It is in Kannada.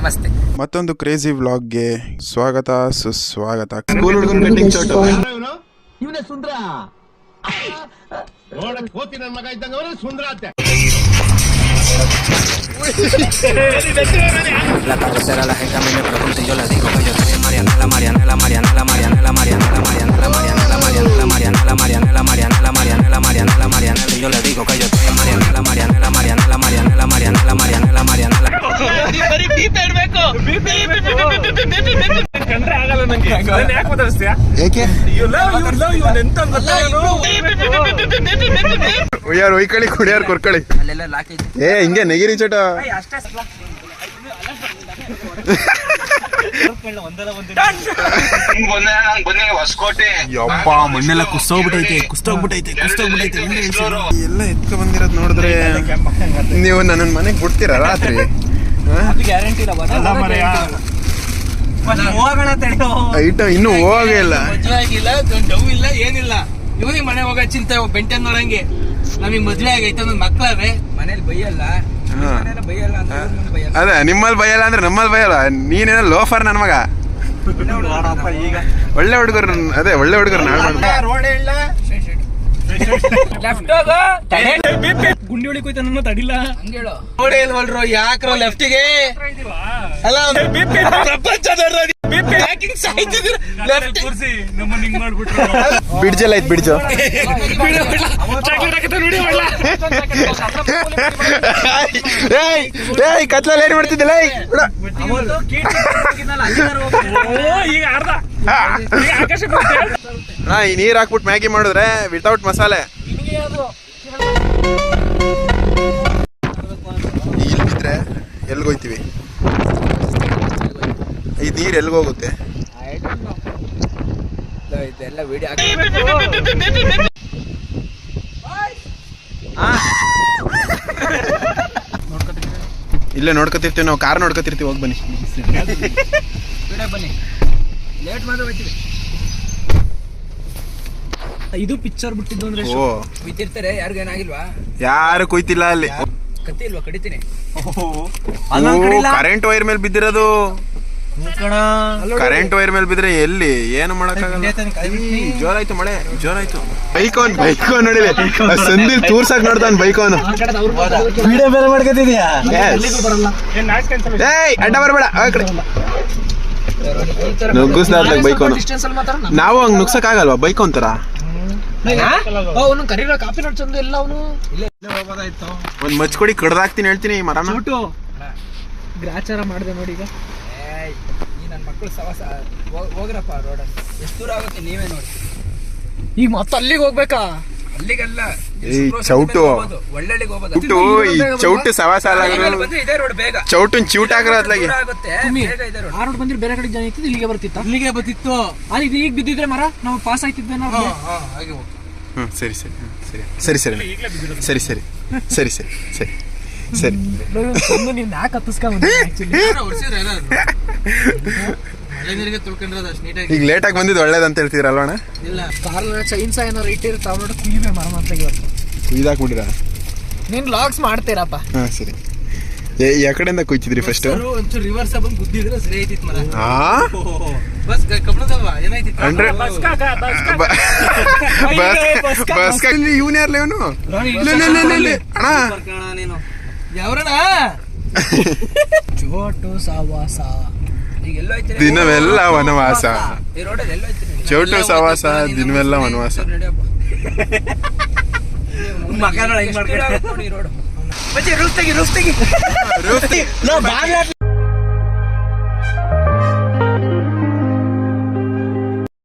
ನಮಸ್ತೆ. ಮತ್ತೊಂದು ಕ್ರೇಜಿ ವ್ಲಾಗ್ಗೆ ಸ್ವಾಗತ ಸುಸ್ವಾಗತ. ಏಕೆ? ಯಾರು ಒಯ್ಕಳಿ ಕುಡಿಯಾರು ಕೊರ್ಕಳಿ. ಅಲ್ಲೆಲ್ಲ ಲಾಕ್ ಐತೆ. ಏ ಹಿಂಗೆ ನೆಗಿರಿ ಚಟ. ಯಪ್ಪ ಮಣ್ಣೆಲ್ಲ ಕುಸ್ತೋಗ್ಬಿಟ್ಟೈತೆ ಕುಸ್ತೋಗ್ಬಿಟ್ಟೈತೆ ಕುಸ್ತೋಗ್ಬಿಟ್ಟೈತೆ ಎಲ್ಲ ಎತ್ಕೊ ಬಂದಿರೋದು ನೋಡಿದ್ರೆ ನೀವು ನನ್ನ ಮನೆಗೆ ಬಿಡ್ತೀರಾ ರಾತ್ರಿ? ಐಟ ಇನ್ನು ಹೋಗೇ ಇಲ್ಲ. ಮದ್ವೆ ಆಗಿಲ್ಲ ಡವ್ ಇಲ್ಲ ಏನಿಲ್ಲ. ಇವನಿಗೆ ಮನೆ ಹೋಗೋ ಚಿಂತೆ ಬೆಂಟೆ ನೋಡಂಗೆ ನಮಗೆ ಮದ್ವೆ ಆಗೈತೆ ಒಂದ್ ಮಕ್ಳವೆ. ಮನೇಲಿ ಬೈಯಲ್ಲ. ಅದೇ ನಿಮ್ಮಲ್ಲಿ ಬೈಯಲ್ಲ ಅಂದ್ರೆ ನಮ್ಮಲ್ಲಿ ಬೈಯಲ್ಲ. ನೀನೇನ ಲೋಫರ್ ನನ್ನ ಮಗ? ಒಳ್ಳೆ ಹುಡುಗರು ಅದೇ ಒಳ್ಳೆ ಹುಡುಗರು ಲೆಫ್ಟ್ ಗುಂಡಿ ಹೊಳಿ ಕುಯ್ತ ನನ್ನ ತಡಿಲ್ಲ ಹಂಗೇಳು ನೋಡಿ ಇಲ್ವಲ್ರು ಯಾಕ್ರೋ ಲೆಫ್ಟಿಗೆ ಅಲ್ಲ ಪ್ರಪಂಚ ಸಾಯ್ತಿದ್ರು. ಲೆಫ್ಟ್ ಬಿಡ್ಜಲ್ಲ ಐತ್ ಬಿಡ್ಜು ಏಯ್ ಏಯ್ ಕತ್ಲಲ್ಲಿ ಏನ್ ಮಾಡ್ತಿದ್ದಿಲ್ಲ ನಾ ಈ ನೀರ್ ಹಾಕ್ಬಿಟ್ಟು ಮ್ಯಾಗಿ ಮಾಡಿದ್ರೆ ವಿತೌಟ್ ಮಸಾಲೆ. ಇಲ್ಲಿ ಬಿದ್ರೆ ಎಲ್ಗೋಯ್ತೀವಿ ಈ ನೀರ್ ಎಲ್ಗೋಗುತ್ತೆ ಇದೆಲ್ಲ ವಿಡಿಯೋ ಇಲ್ಲೇ ನೋಡ್ಕೊತಿರ್ತೀವಿ ನಾವು ಕಾರ್ ನೋಡ್ಕೊತಿರ್ತೀವಿ ಹೋಗಿ ಬನ್ನಿ. ಬನ್ನಿ. ಲೇಟ್ ಹೋಗ್ತೀವಿ ಇದು ಪಿಕ್ಚರ್ ಬಿಟ್ಟಿದ್ದು ಅಂದ್ರೆ ಓ. ಬಿದ್ದಿರ್ತಾರೆ ಯಾರಿಗೇನಾಗಿಲ್ವಾ ಯಾರು ಕುಯ್ತಿಲ್ಲ ಅಲ್ಲಿ. ಕತ್ತಿ ಇಲ್ವಾ? ಕಡಿತೀನಿ. ಕರೆಂಟ್ ವೈರ್ ಮೇಲೆ ಬಿದ್ದಿರೋದು. ಕರೆಂಟ್ ವೈರ್ ಮೇಲೆ ಬಿದ್ರೆ ಎಲ್ಲಿ? ಏನು ಮಾಡಕ್ಕಾಗಲ್ಲ? ಜೋರಾಯ್ತು ಮಳೆ ಜೋರಾಯ್ತು. ಬೈಕ್ ಅವನ್ ಬೈಕ್ ಅವನ್ ನೋಡಿಲಿ ಸಂದಿಲ್ ತೂರ್ಸಕ್ ನೋಡ್ತಾನ ಬೈಕ್ ಅವನು ವಿಡಿಯೋ ಬೇರೆ ಮಾಡ್ಕೊತಿದ್ಯಾ? ಏಯ್ ಅಡ್ಡ ಬರಬೇಡ. ಆ ಕಡೆ. ಬೈಕ್ ಅವನು ನಾವು ಹಂಗ್ ನುಗ್ಸಕ್ ಆಗಲ್ವಾ ಬೈಕ್ ಅವನು ಒಂದ್ ಮಚ್ಕೊಡಿ ಕಡ್ದಾಕ್ತೀನಿ ಹೇಳ್ತೀನಿ ಈ ಮರನ ಗ್ರಾಚಾರ ಮಾಡಿದೆ ನೋಡಿ ಈಗ. ಏಯ್ ಈ ನನ್ನ ಮಕ್ಕಳು ಸವಾಸ ಹೋಗ್- ಹೋಗ್ರಪ್ಪ ರೋಡ್ ಎಷ್ಟು ದೂರ ಆಗುತ್ತೆ ನೀವೇ ನೋಡಿ ಈಗ ಮತ್ತೆ ಅಲ್ಲಿಗೆ ಹೋಗ್ಬೇಕಾ ಅಲ್ಲಿಗಲ್ಲ ಚೌಟು. ಒಳ್ಳೆಳ್ಳಿಗೆ ಹೋಗ್ಬೋದು ಬಿಟ್ಟು ಈ ಚೌಟು ಸವಾಸ ಇದೇ ರೋಡ್ ಬೇಗ ಚೌಟನ್ ಆಗುತ್ತೆ ಬೇಗ ಇದೆ ರೋಡ್ ಆ ರೋಡ್ ಬಂದ್ರೆ ಬೇರೆ ಕಡೆ ಜನ ಇತ್ತು ಇಲ್ಲಿಗೆ ಬರ್ತಿತ್ತು ಅಲ್ಲಿಗೆ ಬರ್ತಿತ್ತು ಅಲ್ಲಿ ಇದು ಈಗ ಬಿದ್ದಿದ್ರೆ ಮರ ನಾವು ಪಾಸ್ ಆಯ್ತಿದ್ವಿ ನಾವು ಹಾಗೆ ಹೋಗಿ ಹ್ಮ್ ಸರಿ ಸರಿ ಹ್ಮ್, ಸರಿ ಸರಿ ಸರಿ ಸರಿ ಸರಿ ಸರಿ ಸರಿ ಸರಿ ಸರಿ. ನೀನ್ ಯಾಕೆ ಹತ್ತಿಸ್ಕೊಂಡ್ ಈಗ ಲೇಟಾಗಿ ಬಂದಿದ್ದು ಒಳ್ಳೇದಂತ ಹೇಳ್ತೀರಲ್ವ ಅಣ್ಣ? ಇಲ್ಲ. ಕಾರ್ ಚೈನ್ಸ ಏನೋ ರೇಟ್ ಇರ್ತಾವ ನೋಡಿ ಕುಯ್ವೆ ಮರ ಅಂತ ಇವತ್ತು. ಕುಯ್ದಾಕ್ಬಿಟ್ಟಿರ ನೀನ್ ಲಾಗ್ಸ್ ಮಾಡ್ತೀರಪ್ಪ. ಹಾ ಸರಿ. ಏ ಯಾವ ಕಡೆಯಿಂದ ಕುಯ್ತಿದ್ರಿ ಫಸ್ಟ್ ಒಂಚೂರು ರಿವರ್ಸ್ ಬಂದು ಗುದ್ದಿದ್ರೆ ಸರಿ ಐತಿತ್ತು ಮರ. ಹಾ ಬಸ್ ಕಬ್ಬಣದಲ್ವಾ ಏನಾಯ್ತಿತ್ತು? ಅಂದ್ರೆ ಬಸ್ ಇಲ್ಲಿ ಇವನು ಯಾರ್ಲ ಇವನು? ಅಣ್ಣ. ನೀನು. ದಿನವೆಲ್ಲ ವನವಾಸ. ಚೋಟು ಸವಾಸ ದಿನವೆಲ್ಲ ವನವಾಸ. ಮಗ